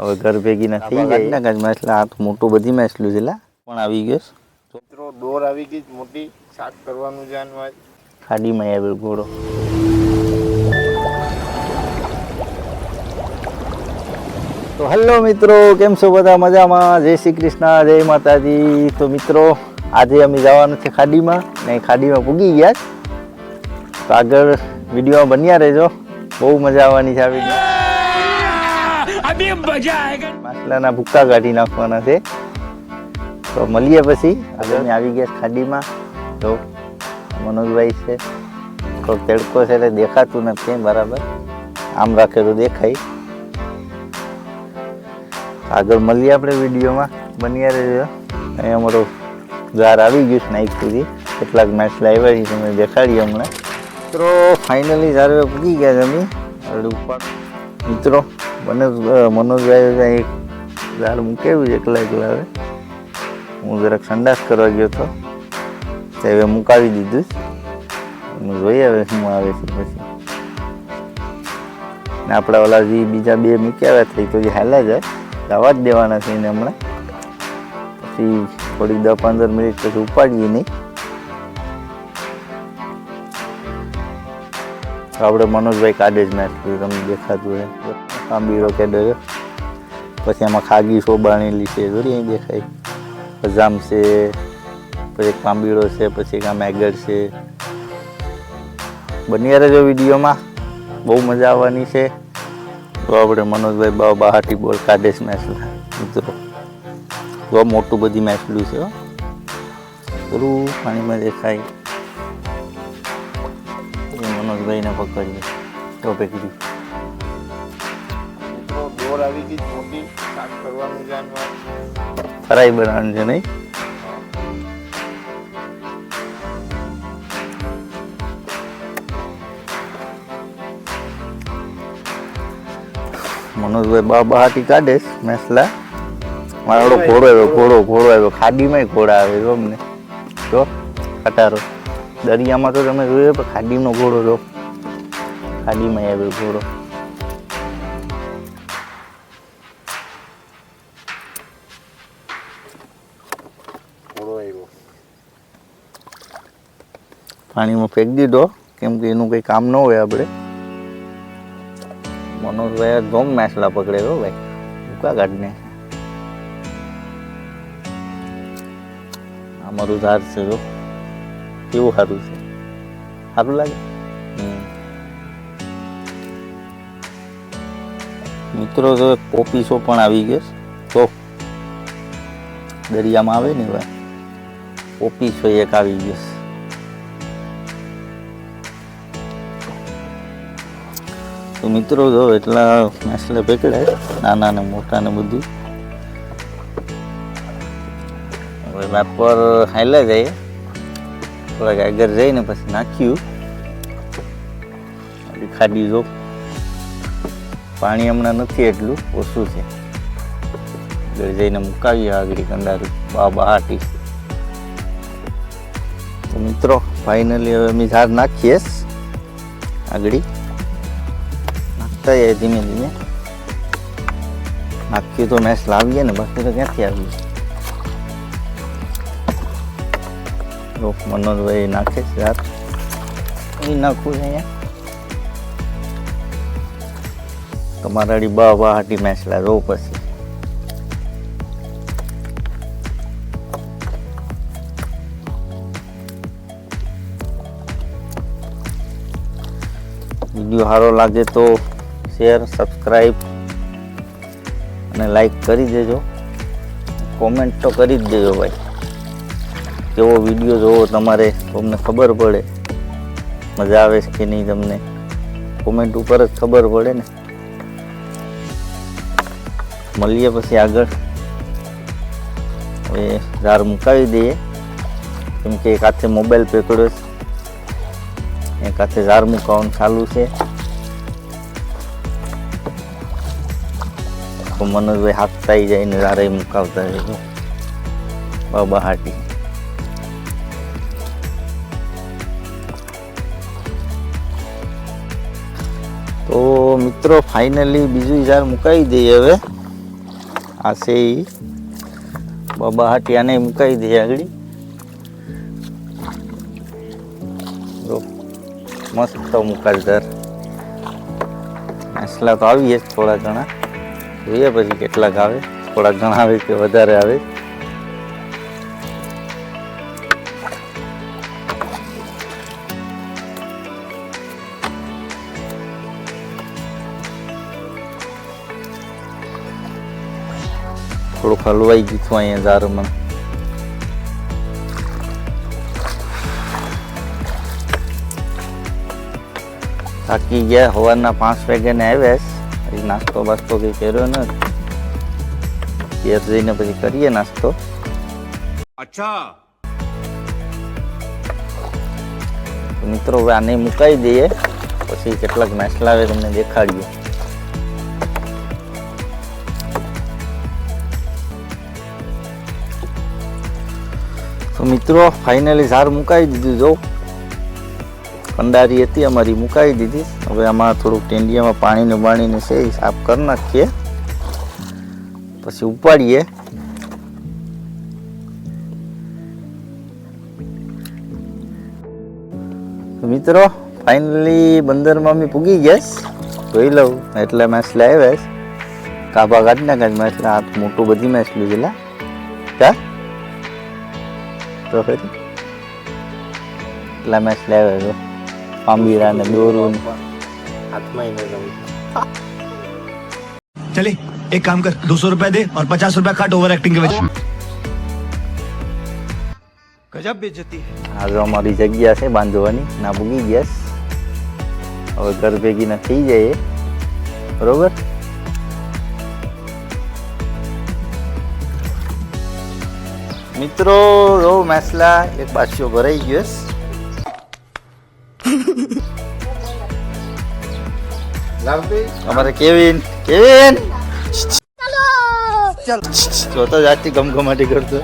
હવે ઘર ભેગી ના થઈ જાય. ને કાંઈ માછલા આ તો મોટું બધી માછલું છે પણ આવી ગયો. મિત્રો દોર આવી ગઈ મોટી. શાક કરવાનું જાણવા ખાડીમાં આવ્યો ઘોડો. તો હેલો મિત્રો કેમ છો બધા? મજામાં? જય શ્રી કૃષ્ણ જય માતાજી. તો મિત્રો આજે અમે જવાનું છે ખાડીમાં ને ખાડીમાં પૂગી ગયા તો આગળ વિડીયોમાં બન્યા રહેજો. બહુ મજા આવવાની છે આ વીડિયો. માછલાના ભૂક્કા કાઢી નાખવાના છે. તો મળીએ પછી. આગળ અમે આવી ગયા ખાડીમાં. તો મનોજભાઈ છે. તો તેડકો છે એટલે દેખાતું નથી બરાબર. આમ રાખેલું દેખાય. આગળ મળીએ આપણે વિડીયોમાં. બન્યા રહેજો. અહીં અમારો ગાર આવી ગયું છે નાઈક સુધી. કેટલાક માછલા આવ્યા છે, તમે દેખાડીએ હમણાં. મિત્રો ફાઇનલી જ્યારે પૂકી ગયા અમે. ઉપર મિત્રો મનોજ મનોજભાઈ એક ઝાડ મૂકેલું એકલા એકલા હવે. હું જરાક સંડાસ કરવા ગયો હતો. તે મુકાવી દીધું હું જોઈએ હવે શું આવે છે પછી. ને આપણા ઓલા જે બીજા બે મૂક્યા થઈ તો જે હાલા જાય. જવા જ દેવાના છે એને હમણાં. પછી થોડીક દસ પંદર મિનિટ પછી ઉપાડીએ નહીં. આપણે મનોજભાઈ કાઢે જ મેચ તમને દેખાતું હોય આંબીરો કેડો છે. પછી એમાં ખાગી શોબાણેલી છે જોરી અહીં દેખાય. હજામ છે, પછી એક પાંબીડો છે, પછી એક આ મેગડ છે. બની રહેજો વિડીયોમાં. બહુ મજા આવવાની છે. તો આપણે મનોજભાઈ બા બહાટી બોલ કાઢે છે મેસલા મિત્રો, બહુ મોટું બધી મેચલું છે. પૂરું પાણીમાં દેખાય. મનોજભાઈને પકડીએ. તો પકડ્યું દોર આવી ગઈ છે મોટી. શાક કરવાનું જાણવા ફરાઈ બનાવવાનું છે નહીં? મનોજભાઈ બા બહાટી કાઢે મેસલા. મારો ઘોડો આવ્યો ઘોડો ઘોડો આવ્યો. ખાડીમાં ઘોડા આવે અમને જો ખટારો. દરિયામાં તો તમે જોયો પણ ખાડીનો ઘોડો જો. ખાડીમાં આવ્યો ઘોડો. પાણીમાં ફેંકી દીધો કેમ કે એનું કંઈ કામ ન હોય આપણે. મનોજભાઈ ધોમ માછલા પકડે હો ભાઈ. ઉકા કાઢને અમારું ધાર છે જો. કેવું સારું છે. સારું લાગે? મિત્રો મિત્રો, જો પોપીસો પણ આવી ગયો. તો દરિયામાં આવે ને ભાઈ પોપીસો એક આવી ગયો તો મિત્રો, જો એટલા મેસલે પકડાય નાના ને મોટા ને બધું. હવે બપોર હાલ્યા જઈએ. થોડાક આગળ જઈને પછી નાખ્યું. ખાડી જો. પાણી હમણાં નથી એટલું, ઓછું છે. આગળ જઈને મુકાવીએ આગળ કંડારું. બા બહાટી તો મિત્રો ફાઇનલી હવે અમે ઝાડ નાખીએ. આગળ. નાખતા ધીમે ધીમે. નાખ્યું તો મેચ લાવીએ ને બાકી તો ક્યાંથી આવીએ? જો મનોજભાઈ નાખે છે યાર એ નાખવું છે અહીંયા. તમારાડી બા બહાટી મેચ જો પછી. વીડિયો સારો લાગે તો શેર સબસ્ક્રાઈબ અને લાઈક કરી દેજો. કોમેન્ટ તો કરી જ દેજો ભાઈ. કેવો વીડિયો જોવો તમારે તો અમને ખબર પડે. મજા આવે છે કે નહીં તમને? કોમેન્ટ ઉપર જ ખબર પડે ને. મળીએ પછી આગળ. એ ધાર મુકાવી દઈએ. કેમ કે એક હાથે મોબાઈલ પકડ્યો છે. એક હાથે ઝાર મુકાવાનું ચાલુ છે. તો મનોજભાઈ હાથ થઈ જાય ને ઝાડે મુકાવતા રહેજો બાબા હાટી. તો મિત્રો ફાઇનલી બીજું ઝાડ મુકાવી દઈએ હવે. આ છે ઈ બાબા હાટી મુકાવી દઈએ આગળ મસ્ત મુકાલદાર આસલા તો આવીએ થોડા ઘણા. જોઈએ પછી કેટલાક આવે, થોડા ઘણા આવે કે વધારે આવે. થોડુંક હલવાઈ ગયું છું અહીંયા ઝારમાં બાકી ગયા સવારના પાંચ વાગે ને આવ્યા હજી નાસ્તો બાસ્તો કંઈ કર્યો ને ઘેર જઈને પછી કરીએ નાસ્તો. મિત્રો હવે આને મુકાઈ દઈએ પછી કેટલાક નાસ્લા આવે તમને દેખાડીએ. તો મિત્રો ફાઇનલી ઝાર મુકાવી દીધું. જો, કંડારી હતી, અમારી મુકાવી દીધી. હવે આમાં થોડુંક ટેંડિયામાં પાણીને બાણીને છે એ સાફ કરી નાખીએ. પછી ઉપાડીએ. મિત્રો ફાઇનલી બંદરમાં અમે પૂગી ગયા. જોઈ લઉં, એટલે માછલા આવ્યા. કાબા કાઢી નાખ્યા છે હાથ મોટું બધી માછલી છે લા. કા તો ફરી એટલા માછલા આવ્યા છે પાંબીરા ને દોરું ને. હાથમાં એને રમવું चले एक काम कर दो सौ रुपया दे और पचास रुपया काट ओवर एक्टिंग के वजह गजब बेचती है આ જો અમારી જગ્યા છે બાંધવાની ના પૂગી ગયા છે. હવે ઘર ભેગી ના થઈ જાય બરોબર મિત્રો જો માછલા એક પાછો ભરાઈ ગયો અમારે કેવિન કેવિન? જોતા જો તો ગમગમાટી કરતો.